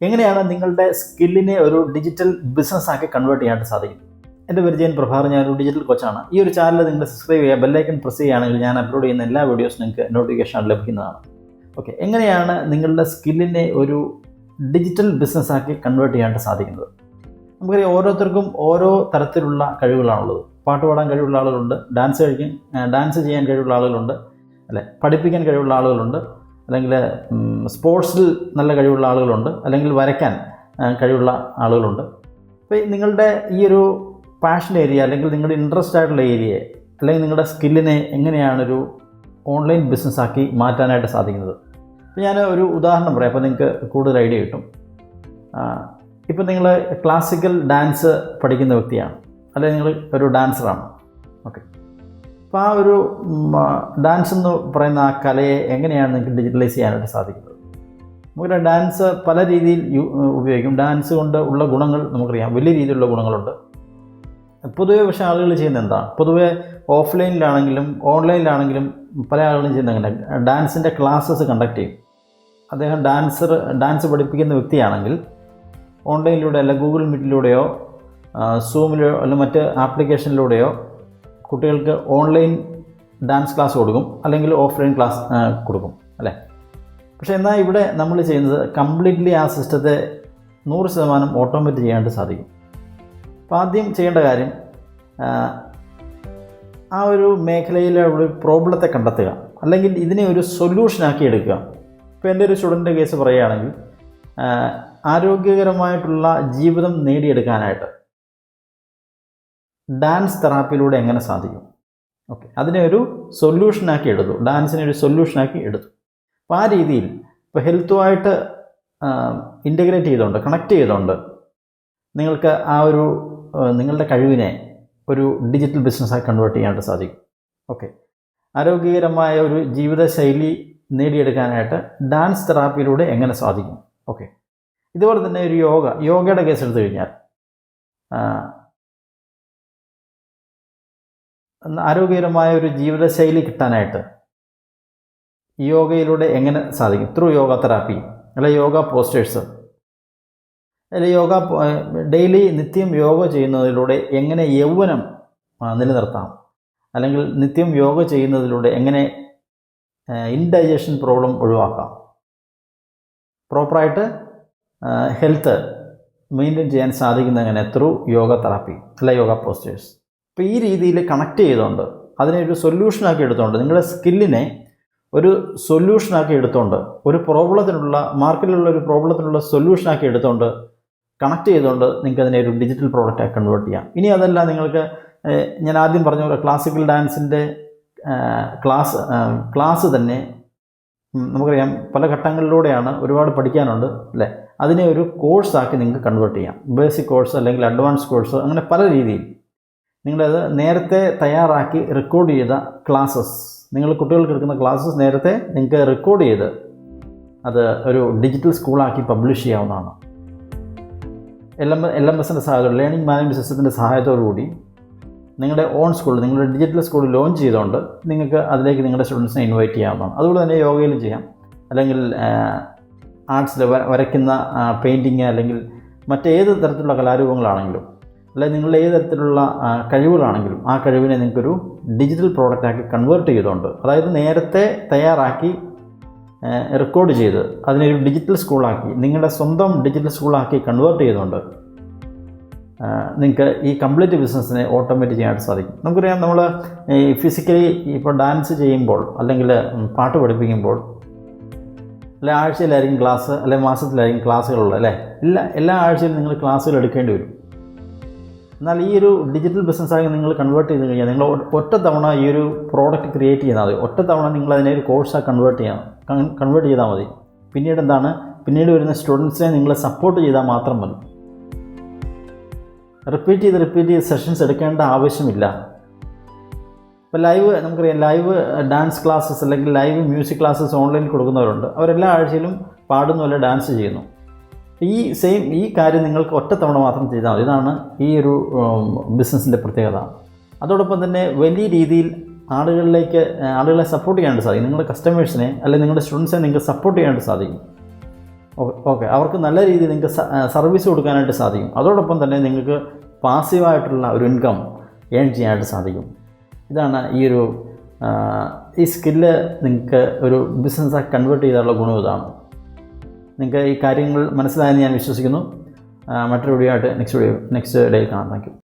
എങ്ങനെയാണ് നിങ്ങളുടെ സ്കില്ലിനെ ഒരു ഡിജിറ്റൽ ബിസിനസ് ആക്കി കൺവേർട്ട് ചെയ്യാനായിട്ട് സാധിക്കും എന്റെ പേര് ജയൻ പ്രഭാർ ഞാൻ ഒരു ഡിജിറ്റൽ കോച്ചാണ് ഈ ഒരു ചാനൽ നിങ്ങൾ സബ്സ്ക്രൈബ് ചെയ്യുക ബെല്ലൈക്കൺ പ്രസ് ചെയ്യുകയാണെങ്കിൽ ഞാൻ അപ്ലോഡ് ചെയ്യുന്ന എല്ലാ വീഡിയോസും നിങ്ങൾക്ക് നോട്ടിഫിക്കേഷൻ ലഭിക്കുന്നതാണ്. ഓക്കെ എങ്ങനെയാണ് നിങ്ങളുടെ സ്കില്ലിനെ ഒരു ഡിജിറ്റൽ ബിസിനസ് ആക്കി കൺവേർട്ട് ചെയ്യാനായിട്ട് സാധിക്കുന്നത്? നമുക്കറിയാം ഓരോരുത്തർക്കും ഓരോ തരത്തിലുള്ള കഴിവുകളാണുള്ളത്. പാട്ട് പാടാൻ കഴിവുള്ള ആളുകളുണ്ട് ഡാൻസ് കഴിക്കാൻ ഡാൻസ് ചെയ്യാൻ കഴിവുള്ള ആളുകളുണ്ട് അല്ലെ പഠിപ്പിക്കാൻ കഴിവുള്ള ആളുകളുണ്ട്. അല്ലെങ്കിൽ സ്പോർട്സിൽ നല്ല കഴിവുള്ള ആളുകളുണ്ട്. അല്ലെങ്കിൽ വരയ്ക്കാൻ കഴിവുള്ള ആളുകളുണ്ട്. അപ്പോൾ നിങ്ങളുടെ ഈ ഒരു പാഷൻ ഏരിയ അല്ലെങ്കിൽ നിങ്ങളുടെ ഇൻട്രസ്റ്റ് ആയിട്ടുള്ള ഏരിയയെ അല്ലെങ്കിൽ നിങ്ങളുടെ സ്കില്ലിനെ എങ്ങനെയാണൊരു ഓൺലൈൻ ബിസിനസ്സാക്കി മാറ്റാനായിട്ട് സാധിക്കുന്നത്? അപ്പോൾ ഞാൻ ഒരു ഉദാഹരണം പറയാം. അപ്പോൾ നിങ്ങൾക്ക് കൂടുതൽ ഐഡിയ കിട്ടും. ഇപ്പോൾ നിങ്ങൾ ക്ലാസിക്കൽ ഡാൻസ് പഠിക്കുന്ന വ്യക്തിയാണ്. അല്ലെങ്കിൽ നിങ്ങൾ ഒരു ഡാൻസറാണ് ഓക്കെ അപ്പോൾ ആ ഒരു ഡാൻസ് എന്ന് പറയുന്ന ആ കലയെ എങ്ങനെയാണ് നിങ്ങൾക്ക് ഡിജിറ്റലൈസ് ചെയ്യാനായിട്ട് സാധിക്കുന്നത്? നമുക്ക് ഡാൻസ് പല രീതിയിൽ ഉപയോഗിക്കും. ഡാൻസ് കൊണ്ട് ഉള്ള ഗുണങ്ങൾ നമുക്കറിയാം. വലിയ രീതിയിലുള്ള ഗുണങ്ങളുണ്ട്. പൊതുവേ പക്ഷേ ആളുകൾ ചെയ്യുന്ന എന്താണ് പൊതുവെ ഓഫ്ലൈനിലാണെങ്കിലും ഓൺലൈനിലാണെങ്കിലും പല ആളുകളും ചെയ്യുന്ന അങ്ങനെ ഡാൻസിന്റെ ക്ലാസ്സസ് കണ്ടക്ട് ചെയ്യും. അദ്ദേഹം ഡാൻസർ ഡാൻസ് പഠിപ്പിക്കുന്ന വ്യക്തിയാണെങ്കിൽ ഓൺലൈനിലൂടെ അല്ല ഗൂഗിൾ മീറ്റിലൂടെയോ സൂമിലോ അല്ല മറ്റ് ആപ്ലിക്കേഷനിലൂടെയോ കുട്ടികൾക്ക് ഓൺലൈൻ ഡാൻസ് ക്ലാസ് കൊടുക്കും അല്ലെങ്കിൽ ഓഫ്ലൈൻ ക്ലാസ് കൊടുക്കും അല്ലേ? പക്ഷേ എന്നാൽ ഇവിടെ നമ്മൾ ചെയ്യുന്നത് കംപ്ലീറ്റ്ലി ആ സിസ്റ്റത്തെ നൂറ് ശതമാനം ഓട്ടോമേറ്റ് ചെയ്യാനായിട്ട് സാധിക്കും. അപ്പോൾ ആദ്യം ചെയ്യേണ്ട കാര്യം ആ, ഒരു മേഖലയിലെ ഒരു പ്രോബ്ലത്തെ കണ്ടെത്തുക. അല്ലെങ്കിൽ ഇതിനെ ഒരു സൊല്യൂഷനാക്കി എടുക്കുക. ഇപ്പോൾ എന്റെ ഒരു സ്റ്റുഡന്റിന്റെ കേസ് പറയുകയാണെങ്കിൽ ആരോഗ്യകരമായിട്ടുള്ള ജീവിതം നേടിയെടുക്കാനായിട്ട് ഡാൻസ് തെറാപ്പിയിലൂടെ എങ്ങനെ സാധിക്കും? ഓക്കെ. അതിനെ ഒരു സൊല്യൂഷനാക്കി എടുത്തു. ഡാൻസിനെ ഒരു സൊല്യൂഷനാക്കി എടുത്തു. അപ്പോൾ ആ രീതിയിൽ ഇപ്പോൾ ഹെൽത്തുമായിട്ട് ഇന്റഗ്രേറ്റ് ചെയ്തുകൊണ്ട് കണക്ട് ചെയ്തുകൊണ്ട് നിങ്ങൾക്ക് ആ ഒരു നിങ്ങളുടെ കഴിവിനെ ഒരു ഡിജിറ്റൽ ബിസിനസ്സായി കൺവേർട്ട് ചെയ്യാനായിട്ട് സാധിക്കും. ഓക്കെ. ആരോഗ്യകരമായ ഒരു ജീവിതശൈലി നേടിയെടുക്കാനായിട്ട് ഡാൻസ് തെറാപ്പിയിലൂടെ എങ്ങനെ സാധിക്കും? ഓക്കെ. ഇതുപോലെ തന്നെ ഒരു യോഗ. യോഗയുടെ കേസ് എടുത്തു കഴിഞ്ഞാൽ ആരോഗ്യകരമായ ഒരു ജീവിതശൈലി കിട്ടാനായിട്ട് യോഗയിലൂടെ എങ്ങനെ സാധിക്കും? ത്രൂ യോഗ തെറാപ്പി അല്ലെ യോഗ പോസ്റ്റേഴ്സ് അല്ലെ യോഗ ഡെയിലി നിത്യം യോഗ ചെയ്യുന്നതിലൂടെ എങ്ങനെ യൗവനം നിലനിർത്താം? അല്ലെങ്കിൽ നിത്യം യോഗ ചെയ്യുന്നതിലൂടെ എങ്ങനെ ഇൻഡൈജഷൻ പ്രോബ്ലം ഒഴിവാക്കാം? പ്രോപ്പറായിട്ട് ഹെൽത്ത് മെയിന്റെയിൻ ചെയ്യാൻ സാധിക്കുന്ന എങ്ങനെ ത്രൂ യോഗ തെറാപ്പി അല്ല യോഗ പോസ്റ്റേഴ്സ് അപ്പോൾ ഈ രീതിയിൽ കണക്ട് ചെയ്തുകൊണ്ട് അതിനെ ഒരു സൊല്യൂഷനാക്കി എടുത്തുകൊണ്ട് നിങ്ങളുടെ സ്കില്ലിനെ ഒരു സൊല്യൂഷനാക്കി എടുത്തുകൊണ്ട് ഒരു പ്രോബ്ലത്തിനുള്ള മാർക്കറ്റിലുള്ള ഒരു പ്രോബ്ലത്തിനുള്ള സൊല്യൂഷനാക്കി എടുത്തുകൊണ്ട് കണക്ട് ചെയ്തുകൊണ്ട് നിങ്ങൾക്ക് അതിനെ ഒരു ഡിജിറ്റൽ പ്രോഡക്റ്റായി കൺവേർട്ട് ചെയ്യാം. ഇനി അതല്ല നിങ്ങൾക്ക് ഞാൻ ആദ്യം പറഞ്ഞ പോലെ ക്ലാസിക്കൽ ഡാൻസിന്റെ ക്ലാസ് ക്ലാസ് തന്നെ നമുക്കറിയാം പല ഘട്ടങ്ങളിലൂടെയാണ് ഒരുപാട് പഠിക്കാനുണ്ട് അല്ലേ? അതിനെ ഒരു കോഴ്സാക്കി നിങ്ങൾക്ക് കൺവേർട്ട് ചെയ്യാം. ബേസിക് കോഴ്സ് അല്ലെങ്കിൽ അഡ്വാൻസ് കോഴ്സ് അങ്ങനെ പല രീതിയിൽ. നിങ്ങളത് നേരത്തെ തയ്യാറാക്കി റെക്കോർഡ് ചെയ്ത ക്ലാസ്സസ് നിങ്ങൾ കുട്ടികൾക്ക് എടുക്കുന്ന ക്ലാസ്സസ് നേരത്തെ നിങ്ങൾക്ക് റെക്കോർഡ് ചെയ്ത് അത് ഒരു ഡിജിറ്റൽ സ്കൂളാക്കി പബ്ലിഷ് ചെയ്യാവുന്നതാണ്. എൽ എം എൽ എം എസിന്റെ സഹായത്തോടെ ലേണിംഗ് മാനേജ്മെന്റ് സിസ്റ്റത്തിന്റെ സഹായത്തോടു കൂടി നിങ്ങളുടെ ഓൺ സ്കൂൾ നിങ്ങളുടെ ഡിജിറ്റൽ സ്കൂൾ ലോഞ്ച് ചെയ്തുകൊണ്ട് നിങ്ങൾക്ക് അതിലേക്ക് നിങ്ങളുടെ സ്റ്റുഡൻസിനെ ഇൻവൈറ്റ് ചെയ്യാവുന്നതാണ്. അതുപോലെ തന്നെ യോഗയിലും ചെയ്യാം. അല്ലെങ്കിൽ ആർട്സിൽ വരയ്ക്കുന്ന പെയിന്റിങ് അല്ലെങ്കിൽ മറ്റേത് തരത്തിലുള്ള കലാരൂപങ്ങളാണെങ്കിലും അല്ലെങ്കിൽ നിങ്ങൾ ഏത് തരത്തിലുള്ള കഴിവുകളാണെങ്കിലും ആ കഴിവിനെ നിങ്ങൾക്കൊരു ഡിജിറ്റൽ പ്രോഡക്റ്റാക്കി കൺവേർട്ട് ചെയ്തുകൊണ്ട് അതായത് നേരത്തെ തയ്യാറാക്കി റെക്കോർഡ് ചെയ്ത് അതിനെ ഒരു ഡിജിറ്റൽ സ്കൂളാക്കി നിങ്ങളുടെ സ്വന്തം ഡിജിറ്റൽ സ്കൂളാക്കി കൺവേർട്ട് ചെയ്തുകൊണ്ട് നിങ്ങൾക്ക് ഈ കംപ്ലീറ്റ് ബിസിനസ്സിനെ ഓട്ടോമേറ്റ് ചെയ്യാനായിട്ട് സാധിക്കും. നമുക്കറിയാം നമ്മൾ ഈ ഫിസിക്കലി ഇപ്പോൾ ഡാൻസ് ചെയ്യുമ്പോൾ അല്ലെങ്കിൽ പാട്ട് പഠിപ്പിക്കുമ്പോൾ അല്ലെ ആഴ്ചയിലായിരിക്കും ക്ലാസ് അല്ലെ മാസത്തിലായിരിക്കും ക്ലാസ്സുകളുള്ളത് അല്ലേ? എല്ലാ എല്ലാ ആഴ്ചയിലും നിങ്ങൾ ക്ലാസ്സുകൾ എടുക്കേണ്ടി വരും. എന്നാൽ ഈ ഒരു ഡിജിറ്റൽ ബിസിനസ്സായി നിങ്ങൾ കൺവേർട്ട് ചെയ്ത് കഴിഞ്ഞാൽ നിങ്ങൾ ഒറ്റ തവണ ഈ ഒരു പ്രോഡക്റ്റ് ക്രിയേറ്റ് ചെയ്താൽ മതി. ഒറ്റ തവണ നിങ്ങൾ അതിനെ ഒരു കോഴ്സായി കൺവേർട്ട് ചെയ്യാം. കൺവേർട്ട് ചെയ്താൽ മതി. പിന്നീട് എന്താണ്? പിന്നീട് വരുന്ന സ്റ്റുഡൻസിനെ നിങ്ങൾ സപ്പോർട്ട് ചെയ്താൽ മാത്രം മതി. റിപ്പീറ്റ് ചെയ്ത് റിപ്പീറ്റ് ചെയ്ത് സെഷൻസ് എടുക്കേണ്ട ആവശ്യമില്ല. ഇപ്പോൾ ലൈവ് നമുക്കറിയാം ലൈവ് ഡാൻസ് ക്ലാസ്സസ് അല്ലെങ്കിൽ ലൈവ് മ്യൂസിക് ക്ലാസ്സസ് ഓൺലൈനിൽ കൊടുക്കുന്നവരുണ്ട്. അവരെല്ലാ ആഴ്ചയിലും പാടുന്നതുപോലെ ഡാൻസ് ചെയ്യുന്നു. ഈ സെയിം ഈ കാര്യം നിങ്ങൾക്ക് ഒറ്റത്തവണ തവണ മാത്രം ചെയ്താൽ മതി. ഇതാണ് ഈ ഒരു ബിസിനസ്സിന്റെ പ്രത്യേകത. അതോടൊപ്പം തന്നെ വലിയ രീതിയിൽ ആളുകളിലേക്ക് ആളുകളെ സപ്പോർട്ട് ചെയ്യാനായിട്ട് സാധിക്കും. നിങ്ങളുടെ കസ്റ്റമേഴ്സിനെ അല്ലെങ്കിൽ നിങ്ങളുടെ സ്റ്റുഡൻസിനെ നിങ്ങൾക്ക് സപ്പോർട്ട് ചെയ്യാനായിട്ട് സാധിക്കും. ഓക്കെ. അവർക്ക് നല്ല രീതിയിൽ നിങ്ങൾക്ക് സർവീസ് കൊടുക്കാനായിട്ട് സാധിക്കും. അതോടൊപ്പം തന്നെ നിങ്ങൾക്ക് പാസീവായിട്ടുള്ള ഒരു ഇൻകം ഏൺ ചെയ്യാനായിട്ട് സാധിക്കും. ഇതാണ് ഈ ഒരു ഈ സ്കില്ല് നിങ്ങൾക്ക് ഒരു ബിസിനസ്സായി കൺവേർട്ട് ചെയ്താലുള്ള ഗുണം ഇതാണ്. നിങ്ങൾക്ക് ഈ കാര്യങ്ങൾ മനസ്സിലായെന്ന് ഞാൻ വിശ്വസിക്കുന്നു. മറ്റൊരു വീഡിയോ ആയിട്ട് നെക്സ്റ്റ് വീഡിയോ നെക്സ്റ്റ് ഡേ കാണാം. താങ്ക്